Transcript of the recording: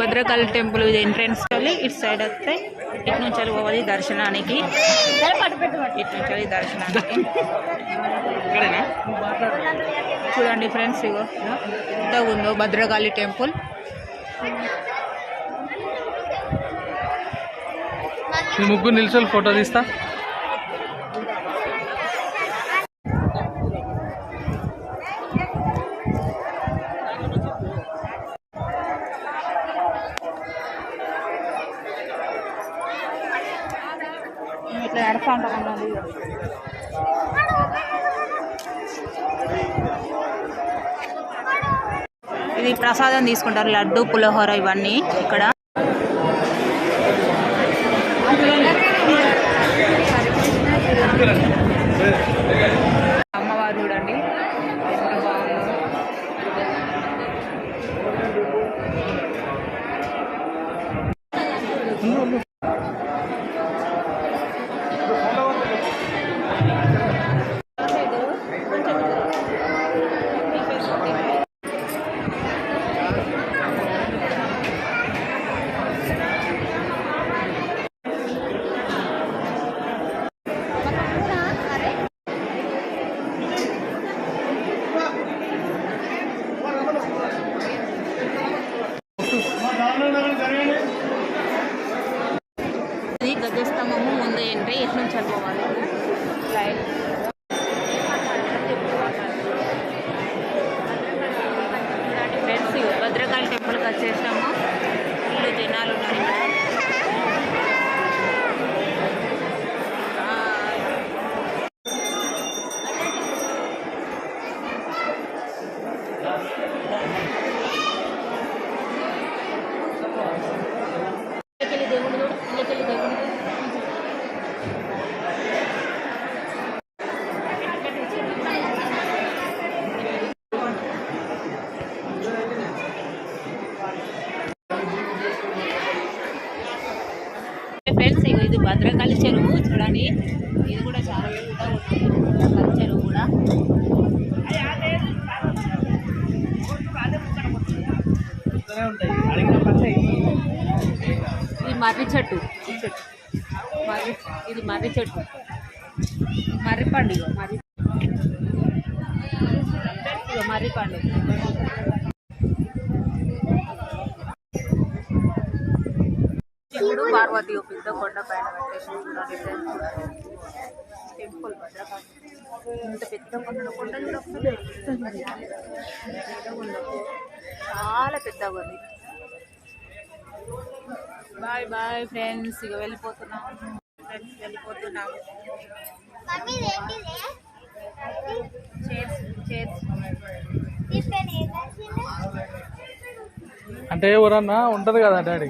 Bhadrakali temple entrance వెళ్ళి ఇటు side వస్తే ఇటు నుంచి వెళ్ళి పోవాలి దర్శనానికి. ఇటు నుంచి వెళ్ళి దర్శనానికి. చూడండి ఫ్రెండ్స్ ఇగో. ఎంత ఉందో భద్రకాళి టెంపుల్. ముగ్గురు నిల్చొని ఫోటో తీస్తా. ఇట్లా నడుస్తా ఉంటాం ఇది ప్రసాదం తీసుకుంటారు లడ్డు పులిహోర ఇవన్నీ ఇక్కడ. అమ్మవారు చూడండి. ఎంత గజస్తంభము ముందు అంటే ఎటు నుంచి వెళ్ళిపోవాలి ఫ్రెండ్స్ భద్రకాళి టెంపుల్కి వచ్చేసాము ఇది భద్రకాళి చెరువు చూడండి. ఇది కూడా చాలా పెద్దగా ఉంది. భద్రకాళి చెరువు కూడా. ఇది మర్రి చెట్టు. చెట్టు. మర్రి ఇది మర్రి చెట్టు. మర్రి పండు ఇగో మర్రి. మర్రి పండు. ఇప్పుడు పార్వతి ఒక పెద్ద కొండ పైన. టెంపుల్ ఇంత పెద్ద కొండ కొండ. చాలా పెద్దగా ఉంది బాయ్ బాయ్ ఫ్రెండ్స్ ఇక వెళ్ళిపోతున్నాం. ఫ్రెండ్స్ వెళ్ళిపోతున్నాం చేర్స్ చేర్స్. అంటే ఎవరన్నా ఉంటుంది కదా డాడీ?